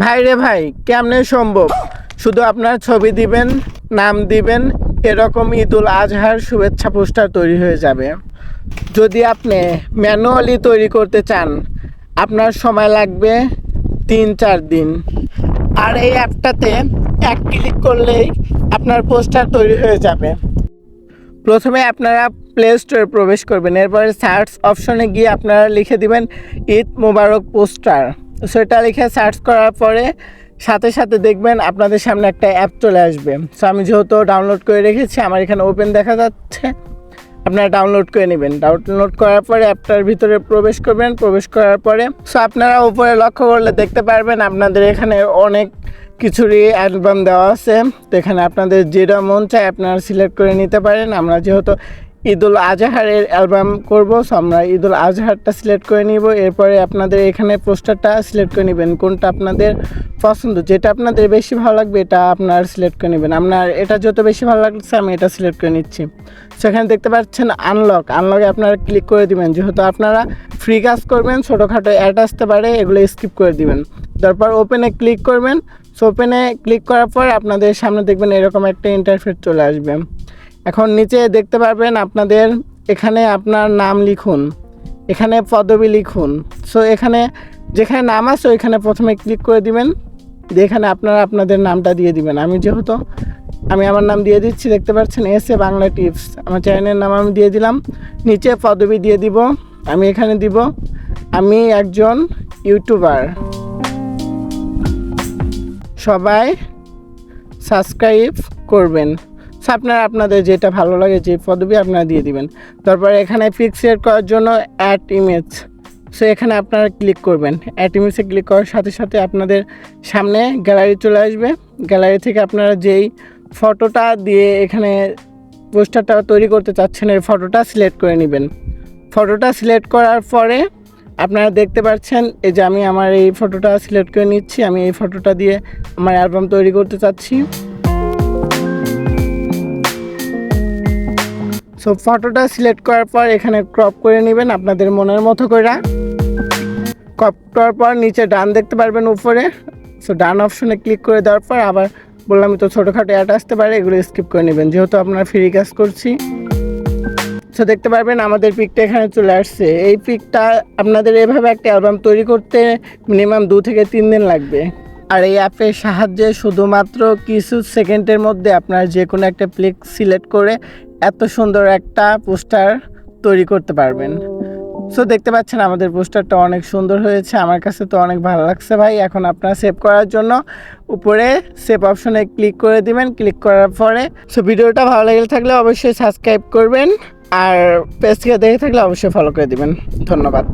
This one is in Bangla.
ভাই রে ভাই, কেমনে সম্ভব? শুধু আপনার ছবি দিবেন, নাম দিবেন, এরকম ঈদুল আজহার শুভেচ্ছা পোস্টার তৈরি হয়ে যাবে। যদি আপনি ম্যানুয়ালি তৈরি করতে চান, আপনার সময় লাগবে তিন চার দিন। আর এই অ্যাপটাতে এক ক্লিক করলেই আপনার পোস্টার তৈরি হয়ে যাবে। প্রথমে আপনারা প্লে স্টোরে প্রবেশ করবেন, এরপরে সার্চ অপশনে গিয়ে আপনারা লিখে দিবেন, ঈদ মোবারক পোস্টার। সেটা লিখে সার্চ করার পরে সাথে সাথে দেখবেন আপনাদের সামনে একটা অ্যাপ চলে আসবে। সো আমি যেহেতু ডাউনলোড করে রেখেছি, আমার এখানে ওপেন দেখা যাচ্ছে। আপনারা ডাউনলোড করে নেবেন। ডাউনলোড করার পরে অ্যাপটার ভিতরে প্রবেশ করবেন। প্রবেশ করার পরে সো আপনারা উপরে লক্ষ্য করলে দেখতে পারবেন আপনাদের এখানে অনেক কিছুরই অ্যালবাম দেওয়া আছে। তো এখানে আপনাদের যেটা মন চায় আপনারা সিলেক্ট করে নিতে পারেন। আমরা যেহেতু ঈদুল আজহারের অ্যালবাম করব, সো আমরা ঈদুল আজহারটা সিলেক্ট করে নিব। এরপরে আপনাদের এখানে পোস্টারটা সিলেক্ট করে নেবেন, কোনটা আপনাদের পছন্দ। যেটা আপনাদের বেশি ভালো লাগবে, এটা আপনার সিলেক্ট করে নেবেন। আপনার এটা যত বেশি ভালো লাগছে, আমি এটা সিলেক্ট করে নিচ্ছি। সেখানে দেখতে পাচ্ছেন আনলক আনলকে আপনারা ক্লিক করে দিবেন। যেহেতু আপনারা ফ্রি কাজ করবেন, ছোটোখাটো অ্যাড আসতে পারে, এগুলো স্কিপ করে দিবেন। তারপর ওপেনে ক্লিক করবেন। সো ওপেনে ক্লিক করার পর আপনাদের সামনে দেখবেন এরকম একটা ইন্টারফেস চলে আসবে। এখন নিচে দেখতে পারবেন আপনাদের এখানে আপনার নাম লিখুন, এখানে পদবি লিখুন। সো এখানে যেখানে নাম আছে, ওইখানে প্রথমে ক্লিক করে দিবেন এখানে আপনারা আপনাদের নামটা দিয়ে দিবেন। আমি যেহেতু, আমি আমার নাম দিয়ে দিচ্ছি, দেখতে পাচ্ছেন এস এ বাংলা টিপস আমার চ্যানেলের নাম আমি দিয়ে দিলাম, নিচে পদবি দিয়ে দিব, আমি এখানে দিব, আমি একজন ইউটিউবার সবাই সাবস্ক্রাইব করবেন। আপনারা আপনাদের যেটা ভালো লাগে যে পদবি আপনারা দিয়ে দিবেন। তারপর এখানে পিক্সেল করার জন্য অ্যাড ইমেজ সো এখানে আপনারা ক্লিক করবেন। অ্যাড ইমেজে ক্লিক করার সাথে সাথে আপনাদের সামনে গ্যালারি চলে আসবে। গ্যালারি থেকে আপনারা যেই ফটোটা দিয়ে এখানে পোস্টারটা তৈরি করতে চাচ্ছেন, এই ফটোটা সিলেক্ট করে নেবেন। ফটোটা সিলেক্ট করার পরে আপনারা দেখতে পাচ্ছেন, এই যে আমি আমার এই ফটোটা সিলেক্ট করে নিচ্ছি। আমি এই ফটোটা দিয়ে আমার অ্যালবাম তৈরি করতে চাচ্ছি। সো ফটোটা সিলেক্ট করার পর এখানে ক্রপ করে নেবেন আপনাদের মনের মতো করে। ক্রপ করার পর নিচে ডান দেখতে পারবেন উপরে। সো ডান অপশনে ক্লিক করে দেওয়ার পর আবার বললাম তো ছোটোখাটো অ্যাড আসতে পারে, এগুলো স্কিপ করে নেবেন। যেহেতু আপনারা ফ্রি কাজ করছি। সো দেখতে পারবেন আমাদের পিকটা এখানে চলে আসছে। এই পিকটা আপনাদের এভাবে একটা অ্যালবাম তৈরি করতে মিনিমাম দু থেকে তিন দিন লাগবে। আর এই অ্যাপের সাহায্যে শুধুমাত্র কিছু সেকেন্ডের মধ্যে আপনার যে কোনো একটা প্লিক সিলেক্ট করে এত সুন্দর একটা পোস্টার তৈরি করতে পারবেন। সো দেখতে পাচ্ছেন আমাদের পোস্টারটা অনেক সুন্দর হয়েছে। আমার কাছে তো অনেক ভালো লাগছে ভাই। এখন আপনারা সেভ করার জন্য উপরে সেভ অপশনে ক্লিক করে দিবেন। ক্লিক করার পরে সো ভিডিওটা ভালো লেগে থাকলে অবশ্যই সাবস্ক্রাইব করবেন। আর পেজকে দেখে থাকলে অবশ্যই ফলো করে দিবেন। ধন্যবাদ।